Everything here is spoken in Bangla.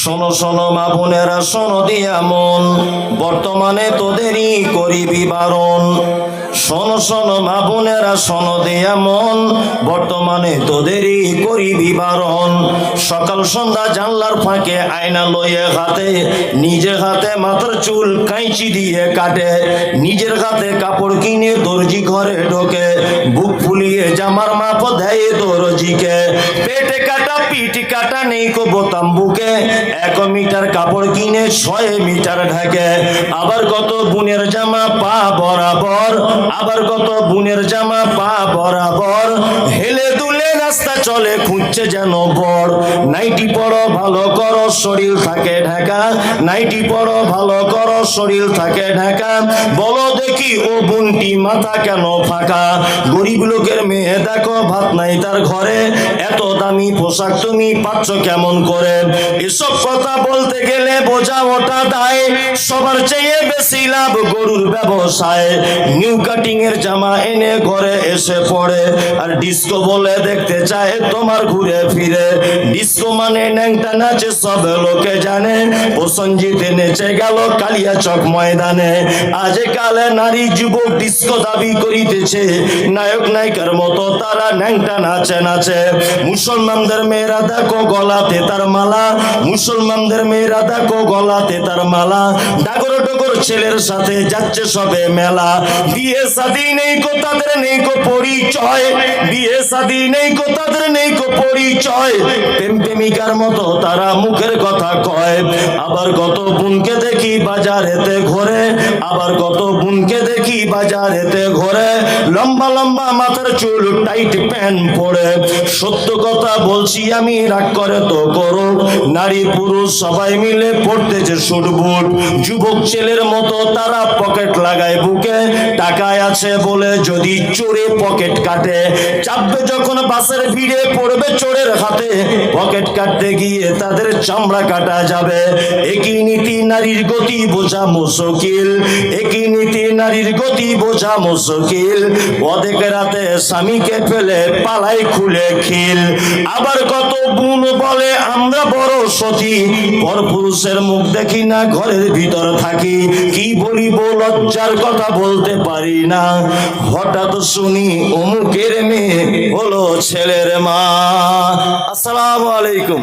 শোনো শোনো, মা বোনেরা, শোনো দিয়া মন বর্তমানে তোদেরই করিবি বারণ। শোনো শোনো, মা বোনেরা, শোনো দিয়া মন বর্তমানে তোদেরই করিবি বারণ সকাল সন্ধ্যা জানলার ফাঁকে আয়না লইয়ে হাতে, নিজের হাতে মাথার চুল কাঁচি দিয়ে কাটে। নিজের হাতে কাপড় কিনে দর্জি ঘরে ঢোকে। বুক ফুলিয়ে জামার মাপ দেয় দর্জিকে। পেটে কাটা, পিঠ কাটা, নেই কো বোতাম বুকে এক কাপড় কিনে ছয় মিটার ঢাকে। আবার কত বুনের জামা পা বরাবর, আবার কত বুনের জামা পা বরাবর। হেলে দুলে রাস্তা চলে, খুঁজছে যেন বর। নাইটি পরো, ভালো করো, শরীর থাকে ঢাকা। নাইটি পরো, ভালো করো, শরীর থাকে ঢাকা। বলো দেখি ও বুনটি মাথা কেন ফাঁকা? গরিব লোকের মেয়ে দেখো, ভাত নাই তার ঘরে। এত দামি পোশাক তুমি পাচ্ছ কেমন করে? এসব কথা বলতে গেলে বোঝা ওটা দায়। সবার চেয়ে বেশি লাভ গরুর ব্যবসায়। নিউ কাটিং এর জামা এনে ঘরে এসে পড়ে। আর ডিস্কো বলে দেখতে চায় তোমার ঘুরে ফিরে। ডিস্কো মানে ন্যাংটা নাচে, সব লোকে জানে। প্রসঞ্জিত নেচে গেল কালিয়া চক ময়দানে। আজ কালে নারী যুবক ডিস্কো দাবি করিতেছে। নায়ক নায়িকার মতো তারা ন্যাংটা নাচে নাচে। মুসলমানদের মেয়েরা দেখো গলাতে তার মালা, মুসলমানদের মেয়েরা দেখো গলাতে তার মালা। ডাগর ডগর ছেলের সাথে যাচ্ছে সবে মেলা। বিয়ে সাদি নেই কো, তাদের নেই কো পরিচয়। বিয়ে শাদি নেই কো তাদের নেই কো পরিচয়। প্রেম প্রেমিকার মতো তারা মুখের কথা কয়। আবার কত বোনকে দেখি বাজারেতে ঘোরে। আবার কত বোনকে দেখি বাজারেতে ঘোরে। লম্বা লম্বা মাথার চুল, টাইট প্যান্ট পরে। সত্য কথা বলছি আমি, রাগ করে তো করো। নারী পুরুষ সবাই মিলে পড়তেছে শুট বুট। যুবক ছেলের মতো তারা পকেট লাগায় বুকে। টাকায় আছে বলে যদি চোরে পকেট কাটে। চাপবে যখন বাসের ভিড়ে, পড়বে চোরের হাতে। পকেট কাটতে গিয়ে তাদের চামড়া কাটা যাবে। একই নীতি নারীর গতি, বোঝা মুশকিল। একই নীতি নারীর গতি, বোঝা মুশকিল। অধেক রাতে স্বামীকে ফেলে পালাই খুলে খিল। আবার কত গুণ বলে আমরা বড় সতী পর পুরুষের মুখ দেখি না, ঘরের ভিতর থাকি। কি বলিব, লজ্জার কথা বলতে পারি না। হঠাৎ শুনি অমুকের মেয়ে হলো ছেলের মা। আসসালামু আলাইকুম।